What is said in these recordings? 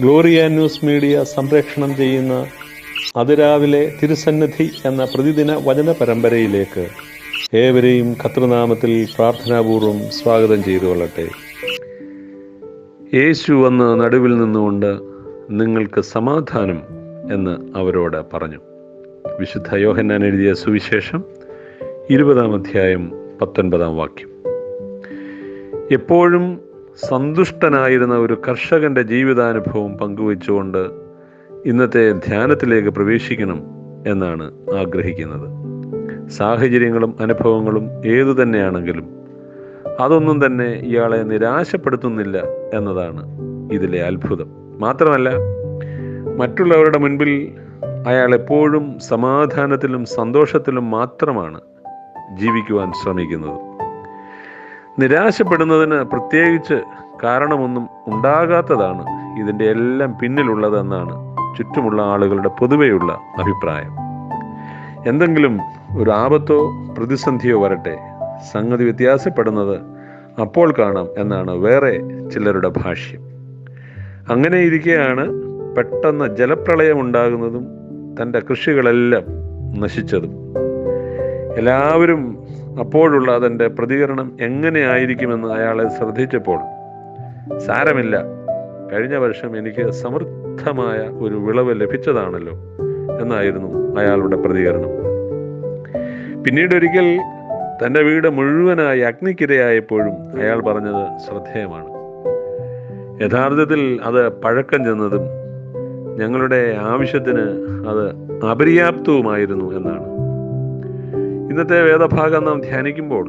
Gloria news media സംപ്രേഷണം ചെയ്യുന്ന അതിരാവിലെ തിരുസന്നിധി എന്ന പ്രതിദിന വചന പരമ്പരയിലേക്ക് ഏവരെയും കർത്തൃനാമത്തിൽ പ്രാർത്ഥനാപൂർവം സ്വാഗതം ചെയ്തു കൊള്ളട്ടെ. യേശു വന്ന് നടുവിൽ നിന്നുകൊണ്ട് നിങ്ങൾക്ക് സമാധാനം എന്ന് അവരോട് പറഞ്ഞു. വിശുദ്ധ യോഹന്നാൻ എഴുതിയ സുവിശേഷം ഇരുപതാം അധ്യായം പത്തൊൻപതാം വാക്യം. എപ്പോഴും സന്തുഷ്ടനായിരുന്ന ഒരു കർഷകന്റെ ജീവിതാനുഭവം പങ്കുവച്ചുകൊണ്ട് ഇന്നത്തെ ധ്യാനത്തിലേക്ക് പ്രവേശിക്കണം എന്നാണ് ആഗ്രഹിക്കുന്നത്. സാഹചര്യങ്ങളും അനുഭവങ്ങളും ഏതു തന്നെയാണെങ്കിലും അതൊന്നും തന്നെ ഇയാളെ നിരാശപ്പെടുത്തുന്നില്ല എന്നതാണ് ഇതിലെ അത്ഭുതം. മാത്രമല്ല മറ്റുള്ളവരുടെ മുൻപിൽ അയാൾ എപ്പോഴും സമാധാനത്തിലും സന്തോഷത്തിലും മാത്രമാണ് ജീവിക്കുവാൻ ശ്രമിക്കുന്നത്. നിരാശപ്പെടുന്നതിന് പ്രത്യേകിച്ച് കാരണമൊന്നും ഉണ്ടാകാത്തതാണ് ഇതിന്റെ എല്ലാം പിന്നിലുള്ളതെന്നാണ് ചുറ്റുമുള്ള ആളുകളുടെ പൊതുവെയുള്ള അഭിപ്രായം. എന്തെങ്കിലും ഒരു ആപത്തോ പ്രതിസന്ധിയോ വരട്ടെ സംഗതി വ്യത്യാസപ്പെടുന്നത് അപ്പോൾ കാണാം എന്നാണ് വേറെ ചിലരുടെ ഭാഷ്യം. അങ്ങനെ ഇരിക്കെയാണ് പെട്ടെന്ന് ജലപ്രളയം ഉണ്ടാകുന്നതും തന്റെ കൃഷികളെല്ലാം നശിച്ചതും. എല്ലാവരും അപ്പോഴുള്ള അതിന്റെ പ്രതികരണം എങ്ങനെയായിരിക്കുമെന്ന് അയാളെ ശ്രദ്ധിച്ചപ്പോൾ സാരമില്ല. കഴിഞ്ഞ വർഷം എനിക്ക് സമൃദ്ധമായ ഒരു വിളവ് ലഭിച്ചതാണല്ലോ എന്നായിരുന്നു അയാളുടെ പ്രതികരണം. പിന്നീട് ഒരിക്കൽ തന്റെ വീട് മുഴുവനായി അഗ്നിക്കിരയായപ്പോഴും അയാൾ പറഞ്ഞത് ശ്രദ്ധേയമാണ്. യഥാർത്ഥത്തിൽ അത് പഴക്കം ചെന്നതും ഞങ്ങളുടെ ആവശ്യത്തിന് അത് അപര്യാപ്തവുമായിരുന്നു എന്നാണ്. ഇന്നത്തെ വേദഭാഗം നാം ധ്യാനിക്കുമ്പോൾ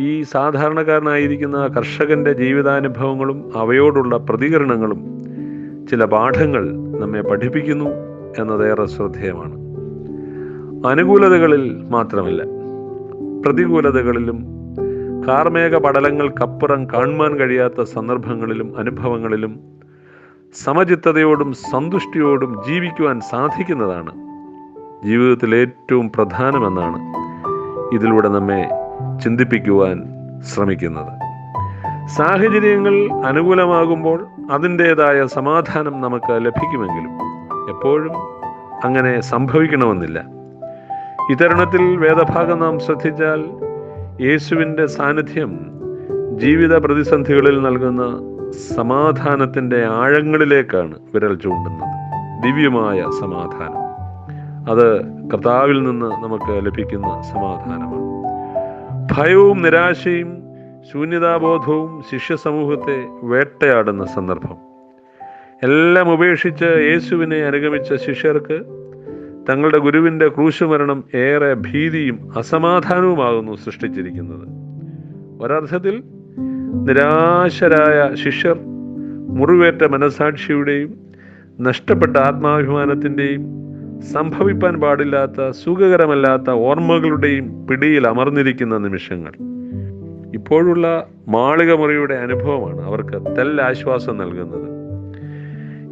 ഈ സാധാരണക്കാരനായിരിക്കുന്ന കർഷകന്റെ ജീവിതാനുഭവങ്ങളും അവയോടുള്ള പ്രതികരണങ്ങളും ചില പാഠങ്ങൾ നമ്മെ പഠിപ്പിക്കുന്നു എന്നതേറെ ശ്രദ്ധേയമാണ്. അനുകൂലതകളിൽ മാത്രമല്ല പ്രതികൂലതകളിലും കാർമേക പടലങ്ങൾക്കപ്പുറം കാണുവാൻ കഴിയാത്ത സന്ദർഭങ്ങളിലും അനുഭവങ്ങളിലും സമചിത്തതയോടും സന്തുഷ്ടിയോടും ജീവിക്കുവാൻ സാധിക്കുന്നതാണ് ജീവിതത്തിൽ ഏറ്റവും പ്രധാനമെന്നാണ് ഇതിലൂടെ നമ്മെ ചിന്തിപ്പിക്കുവാൻ ശ്രമിക്കുന്നത്. സാഹചര്യങ്ങൾ അനുകൂലമാകുമ്പോൾ അതിന്റെതായ സമാധാനം നമുക്ക് ലഭിക്കുമെങ്കിലും എപ്പോഴും അങ്ങനെ സംഭവിക്കണമെന്നില്ല. ഇത്തരുണത്തിൽ വേദഭാഗം നാം ശ്രദ്ധിച്ചാൽ യേശുവിന്റെ സാന്നിധ്യം ജീവിത പ്രതിസന്ധികളിൽ നൽകുന്ന സമാധാനത്തിന്റെ ആഴങ്ങളിലേക്കാണ് വിരൽ ചൂണ്ടുന്നത്. ദിവ്യമായ സമാധാനം. അത് കർത്താവിൽ നിന്ന് നമുക്ക് ലഭിക്കുന്ന സമാധാനമാണ്. ഭയവും നിരാശയും ശൂന്യതാബോധവും ശിഷ്യ സമൂഹത്തെ വേട്ടയാടുന്ന സന്ദർഭം. എല്ലാം ഉപേക്ഷിച്ച് യേശുവിനെ അനുഗമിച്ച ശിഷ്യർക്ക് തങ്ങളുടെ ഗുരുവിന്റെ ക്രൂശുമരണം ഏറെ ഭീതിയും അസമാധാനവുമാകുന്നു സൃഷ്ടിച്ചിരിക്കുന്നത്. ഒരർത്ഥത്തിൽ നിരാശരായ ശിഷ്യർ മുറിവേറ്റ മനസാക്ഷിയുടെയും നഷ്ടപ്പെട്ട ആത്മാഭിമാനത്തിന്റെയും സംഭവിപ്പാൻ പാടില്ലാത്ത സുഖകരമല്ലാത്ത ഓർമ്മകളുടെയും പിടിയിൽ അമർന്നിരിക്കുന്ന നിമിഷങ്ങൾ. ഇപ്പോഴുള്ള മാളിക മുറിയുടെ അനുഭവമാണ് അവർക്ക് തെല്ലാശ്വാസം നൽകുന്നത്.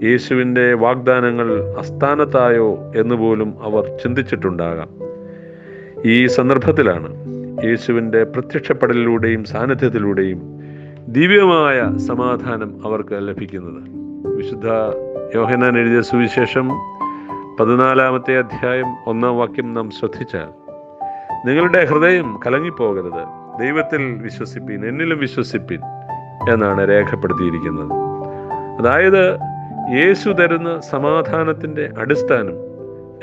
യേശുവിന്റെ വാഗ്ദാനങ്ങൾ അസ്ഥാനത്തായോ എന്ന് പോലും അവർ ചിന്തിച്ചിട്ടുണ്ടാകാം. ഈ സന്ദർഭത്തിലാണ് യേശുവിന്റെ പ്രത്യക്ഷപ്പെടലിലൂടെയും സാന്നിധ്യത്തിലൂടെയും ദിവ്യമായ സമാധാനം അവർക്ക് ലഭിക്കുന്നത്. വിശുദ്ധ യോഹനാൻ എഴുതിയ സുവിശേഷം പതിനാലാമത്തെ അധ്യായം ഒന്നാം വാക്യം നാം ശ്രദ്ധിച്ചാൽ നിങ്ങളുടെ ഹൃദയം കലങ്ങിപ്പോകരുത്. ദൈവത്തിൽ വിശ്വസിപ്പിൻ എന്നിലും വിശ്വസിപ്പിൻ എന്നാണ് രേഖപ്പെടുത്തിയിരിക്കുന്നത്. അതായത് യേശു തരുന്ന സമാധാനത്തിന്റെ അടിസ്ഥാനം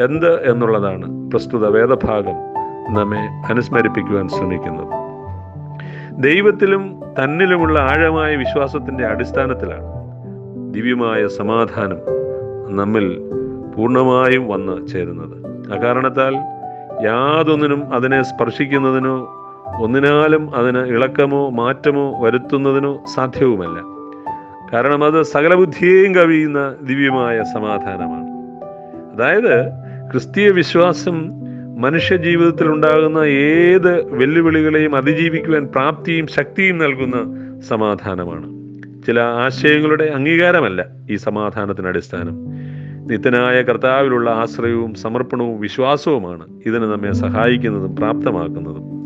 എന്ത് എന്നുള്ളതാണ് പ്രസ്തുത വേദഭാഗം നമ്മെ അനുസ്മരിപ്പിക്കുവാൻ ശ്രമിക്കുന്നത്. ദൈവത്തിലും തന്നിലുമുള്ള ആഴമായ വിശ്വാസത്തിന്റെ അടിസ്ഥാനത്തിലാണ് ദിവ്യമായ സമാധാനം നമ്മിൽ പൂർണമായും വന്ന് ചേരുന്നത്. അകാരണത്താൽ യാതൊന്നിനും അതിനെ സ്പർശിക്കുന്നതിനോ ഒന്നിനാലും അതിന് ഇളക്കമോ മാറ്റമോ വരുത്തുന്നതിനോ സാധ്യവുമല്ല. കാരണം അത് സകല ബുദ്ധിയെയും കവിയുന്ന ദിവ്യമായ സമാധാനമാണ്. അതായത് ക്രിസ്തീയ വിശ്വാസം മനുഷ്യ ജീവിതത്തിൽ ഉണ്ടാകുന്ന ഏത് വെല്ലുവിളികളെയും അതിജീവിക്കുവാൻ പ്രാപ്തിയും ശക്തിയും നൽകുന്ന സമാധാനമാണ്. ചില ആശയങ്ങളുടെ അംഗീകാരമല്ല ഈ സമാധാനത്തിന് അടിസ്ഥാനം നിത്യനായ കർത്താവിലുള്ള ആശ്രയവും സമർപ്പണവും വിശ്വാസവുമാണ് ഇതിന് നമ്മെ സഹായിക്കുന്നതും പ്രാപ്തമാക്കുന്നതും.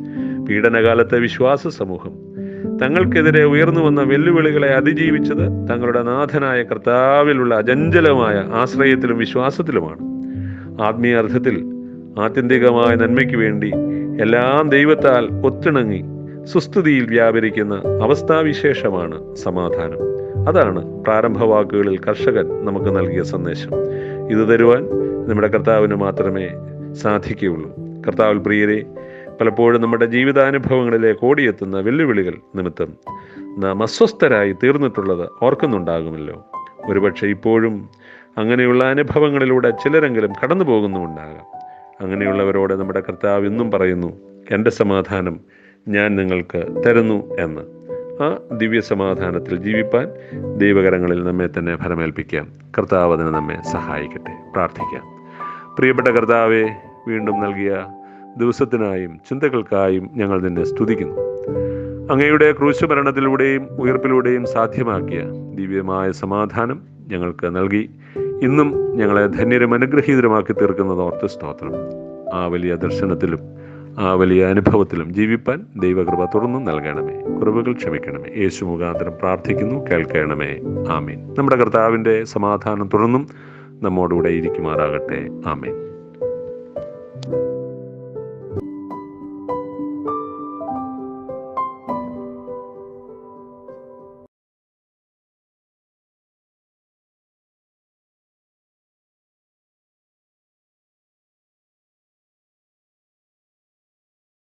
പീഡനകാലത്തെ വിശ്വാസ സമൂഹം. തങ്ങൾക്കെതിരെ ഉയർന്നു വന്ന വെല്ലുവിളികളെ അതിജീവിച്ചത് തങ്ങളുടെ നാഥനായ കർത്താവിലുള്ള അജഞ്ചലമായ ആശ്രയത്തിലും വിശ്വാസത്തിലുമാണ്. ആത്മീയ അർത്ഥത്തിൽ ആത്യന്തികമായ നന്മയ്ക്ക് വേണ്ടി എല്ലാം ദൈവത്താൽ ഒത്തിണങ്ങി സുസ്ഥിതിയിൽ വ്യാപരിക്കുന്ന അവസ്ഥാവിശേഷമാണ് സമാധാനം. അതാണ് പ്രാരംഭവാക്കുകളിൽ കർഷകൻ നമുക്ക് നൽകിയ സന്ദേശം. ഇത് തരുവാൻ നമ്മുടെ കർത്താവിന് മാത്രമേ സാധിക്കുകയുള്ളൂ. കർത്താവിൽ പ്രിയരെ പലപ്പോഴും നമ്മുടെ ജീവിതാനുഭവങ്ങളിലേക്ക് ഓടിയെത്തുന്ന വെല്ലുവിളികൾ നിമിത്തം നാം അസ്വസ്ഥരായി തീർന്നിട്ടുള്ളത് ഓർക്കുന്നുണ്ടാകുമല്ലോ. ഒരുപക്ഷെ ഇപ്പോഴും അങ്ങനെയുള്ള അനുഭവങ്ങളിലൂടെ ചിലരെങ്കിലും കടന്നു പോകുന്നുമുണ്ടാകാം അങ്ങനെയുള്ളവരോട് നമ്മുടെ കർത്താവ് ഇന്നും പറയുന്നു എന്റെ സമാധാനം ഞാൻ നിങ്ങൾക്ക് തരുന്നു എന്ന്. ആ ദിവ്യ സമാധാനത്തിൽ ജീവിപ്പാൻ ദൈവകരങ്ങളിൽ നമ്മെ തന്നെ ഫലമേൽപ്പിക്കാം കർത്താവതിന് നമ്മെ സഹായിക്കട്ടെ. പ്രാർത്ഥിക്കാം. പ്രിയപ്പെട്ട കർത്താവെ വീണ്ടും നൽകിയ ദിവസത്തിനായും ചിന്തകൾക്കായും ഞങ്ങൾ നിന്നെ സ്തുതിക്കുന്നു. അങ്ങയുടെ ക്രൂശുമരണത്തിലൂടെയും ഉയർപ്പിലൂടെയും സാധ്യമാക്കിയ ദിവ്യമായ സമാധാനം ഞങ്ങൾക്ക് നൽകി. ഇന്നും ഞങ്ങളെ ധന്യരും അനുഗ്രഹീതരുമാക്കി തീർക്കുന്നത് ഓർത്ത് സ്തോത്രം. ആ വലിയ ദർശനത്തിലും ആ വലിയ അനുഭവത്തിലും ജീവിപ്പാൻ ദൈവകൃപ തുറന്നും നൽകണമേ. കുറവുകൾ ക്ഷമിക്കണമേ. യേശു മുഖാന്തരം പ്രാർത്ഥിക്കുന്നു. കേൾക്കണമേ. ആമീൻ. നമ്മുടെ കർത്താവിന്റെ സമാധാനം തുടർന്നും നമ്മോടുകൂടെ ഇരിക്കുമാറാകട്ടെ. ആമീൻ.